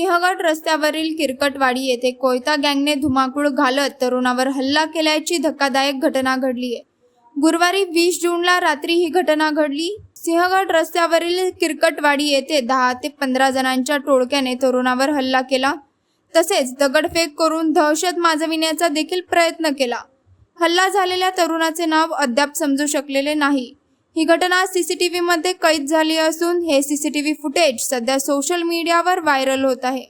सिंहगड रस्त्यावरील किरकटवाडी येथे कोयता गँगने धुमाकूळ घालत तरुणावर हल्ला केल्याची धक्कादायक घटना घडली आहे. गुरुवारी वीस जूनला रात्री ही घटना घडली. सिंहगड रस्त्यावरील किरकटवाडी येथे दहा ते पंधरा जणांच्या टोळक्याने तरुणावर हल्ला केला. तसेच दगडफेक करून दहशत माजविण्याचा देखील प्रयत्न केला. हल्ला झालेल्या तरुणाचे नाव अद्याप समजू शकलेले नाही. ही घटना सीसीटीव्हीमध्ये कैद झाली असून हे सीसीटीव्ही फुटेज सध्या सोशल मीडियावर व्हायरल होत आहे.